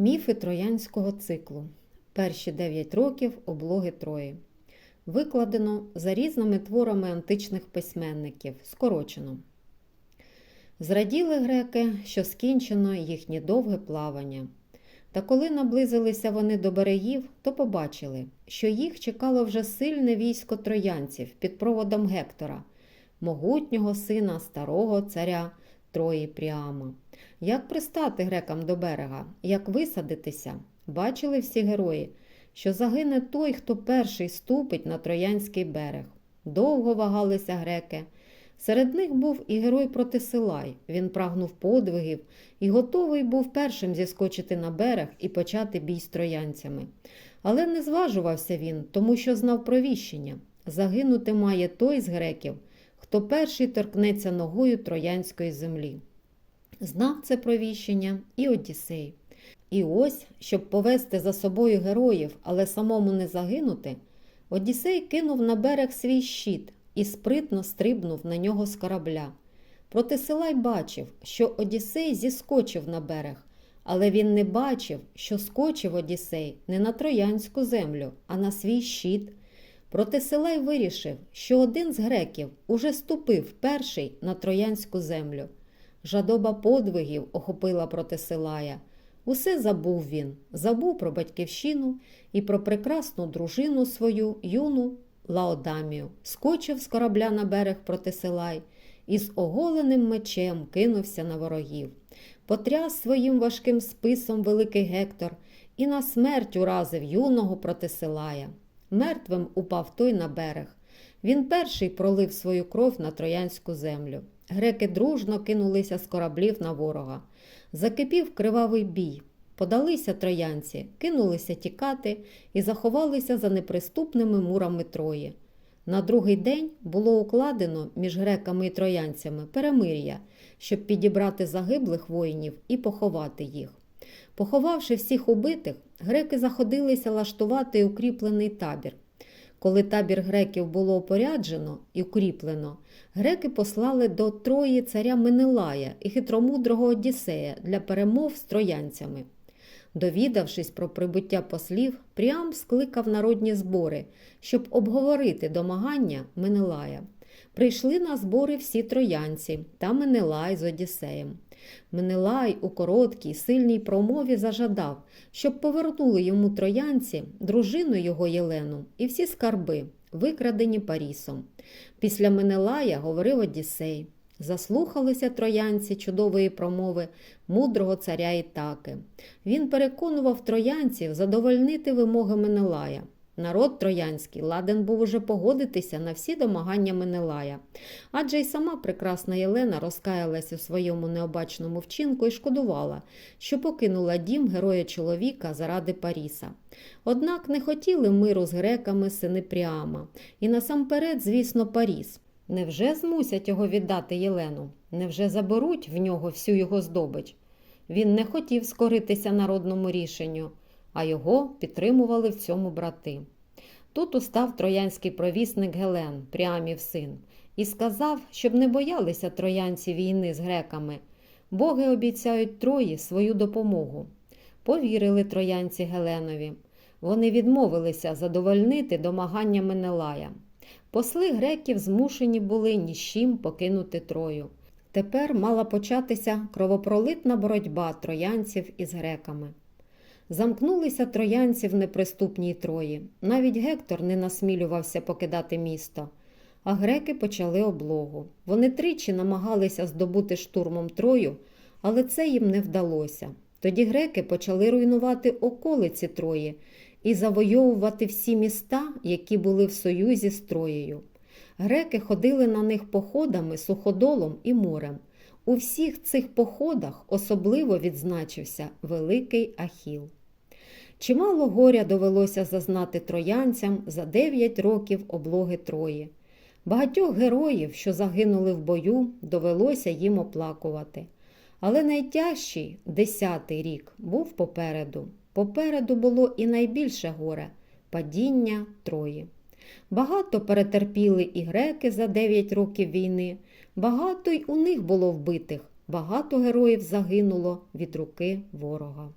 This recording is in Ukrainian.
Міфи троянського циклу. Перші 9 років облоги Трої. Викладено за різними творами античних письменників. Скорочено. Зраділи греки, що скінчено їхнє довге плавання. Та коли наблизилися вони до берегів, то побачили, що їх чекало вже сильне військо троянців під проводом Гектора, могутнього сина старого царя Трої Пріама. Як пристати грекам до берега, як висадитися, бачили всі герої, що загине той, хто перший ступить на троянський берег. Довго вагалися греки. Серед них був і герой Протисилай. Він прагнув подвигів і готовий був першим зіскочити на берег і почати бій з троянцями. Але не зважувався він, тому що знав про віщення. Загинути має той з греків, хто перший торкнеться ногою троянської землі. Знав це провіщення і Одіссей. І ось, щоб повести за собою героїв, але самому не загинути, Одіссей кинув на берег свій щит і спритно стрибнув на нього з корабля. Протисилай бачив, що Одіссей зіскочив на берег, але він не бачив, що скочив Одіссей не на троянську землю, а на свій щит. Протисилай вирішив, що один з греків уже ступив перший на троянську землю. Жадоба подвигів охопила Протисилая. Усе забув він, забув про батьківщину і про прекрасну дружину свою, юну Лаодамію, скочив з корабля на берег Протисилай і з оголеним мечем кинувся на ворогів. Потряс своїм важким списом великий Гектор і на смерть уразив юного Протисилая. Мертвим упав той на берег. Він перший пролив свою кров на троянську землю. Греки дружно кинулися з кораблів на ворога. Закипів кривавий бій. Подалися троянці, кинулися тікати і заховалися за неприступними мурами Трої. На другий день було укладено між греками і троянцями перемир'я, щоб підібрати загиблих воїнів і поховати їх. Поховавши всіх убитих, греки заходилися лаштувати укріплений табір. Коли табір греків було опоряджено і укріплено, греки послали до Трої царя Менелая і хитромудрого Одіссея для перемов з троянцями. Довідавшись про прибуття послів, Пріам скликав народні збори, щоб обговорити домагання Менелая. Прийшли на збори всі троянці та Менелай з Одіссеєм. Менелай у короткій, сильній промові зажадав, щоб повернули йому троянці, дружину його Єлену і всі скарби, викрадені Парісом. Після Менелая говорив Одіссей. Заслухалися троянці чудової промови мудрого царя Ітаки. Він переконував троянців задовольнити вимоги Менелая. Народ троянський ладен був уже погодитися на всі домагання Менелая, адже й сама прекрасна Єлена розкаялась у своєму необачному вчинку і шкодувала, що покинула дім героя чоловіка заради Паріса. Однак не хотіли миру з греками сини Пріама, і насамперед, звісно, Паріс. Невже змусять його віддати Єлену? Невже заберуть в нього всю його здобич? Він не хотів скоритися народному рішенню, а його підтримували в цьому брати. Тут устав троянський провісник Гелен, Пріамів син, і сказав, щоб не боялися троянці війни з греками. Боги обіцяють Трої свою допомогу. Повірили троянці Геленові. Вони відмовилися задовольнити домагання Менелая. Посли греків змушені були ні з чим покинути Трою. Тепер мала початися кровопролитна боротьба троянців із греками. Замкнулися троянці в неприступній Трої. Навіть Гектор не насмілювався покидати місто. А греки почали облогу. Вони тричі намагалися здобути штурмом Трою, але це їм не вдалося. Тоді греки почали руйнувати околиці Трої і завойовувати всі міста, які були в союзі з Троєю. Греки ходили на них походами суходолом і морем. У всіх цих походах особливо відзначився Великий Ахіл. Чимало горя довелося зазнати троянцям за 9 років облоги Трої. Багатьох героїв, що загинули в бою, довелося їм оплакувати. Але найтяжчий десятий рік був попереду. Попереду було і найбільше горе падіння Трої. Багато перетерпіли і греки за 9 років війни, багато й у них було вбитих, багато героїв загинуло від руки ворога.